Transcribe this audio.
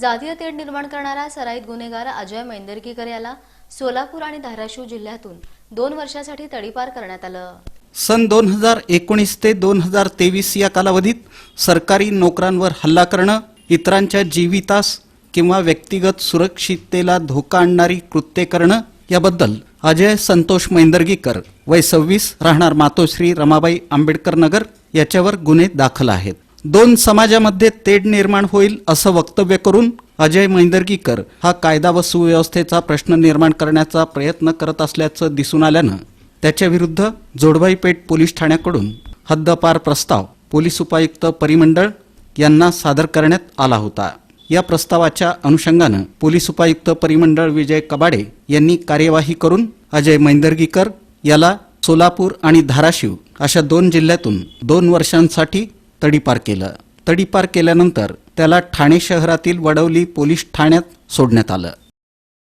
जातीय तेढ निर्माण करणारा सराईत गुन्हेगार अजय मैंदरकीकर याला सोलापूर आणि धाराशिव जिल्ह्यातून दोन वर्षासाठी तडीपार करण्यात आलं. सन दोन हजार एकोणीस ते दोन हजार तेवीस या कालावधीत सरकारी नोकरांवर हल्ला करणं इतरांच्या जीवितास किंवा व्यक्तिगत सुरक्षिततेला धोका आणणारी कृत्ये करणं याबद्दल अजय संतोष मैंदर्गीकर वय सव्वीस राहणार मातोश्री रमाबाई आंबेडकर नगर याच्यावर गुन्हे दाखल आहेत. दोन समाजामध्ये तेढ निर्माण होईल असं वक्तव्य करून अजय मैंदर्गीकर हा कायदा व सुव्यवस्थेचा प्रश्न निर्माण करण्याचा प्रयत्न करत असल्याचं दिसून आल्यानं त्याच्याविरुद्ध जोडबाईपेठ पोलीस ठाण्याकडून हद्दपार प्रस्ताव पोलीस उपायुक्त परिमंडळ यांना सादर करण्यात आला होता. या प्रस्तावाच्या अनुषंगानं पोलीस उपायुक्त परिमंडळ विजय कबाडे यांनी कार्यवाही करून अजय मैंदर्गीकर याला सोलापूर आणि धाराशिव अशा दोन जिल्ह्यातून दोन वर्षांसाठी तडीपार केलं. तडीपार केल्यानंतर त्याला ठाणे शहरातील वडवली पोलीस ठाण्यात सोडण्यात आलं.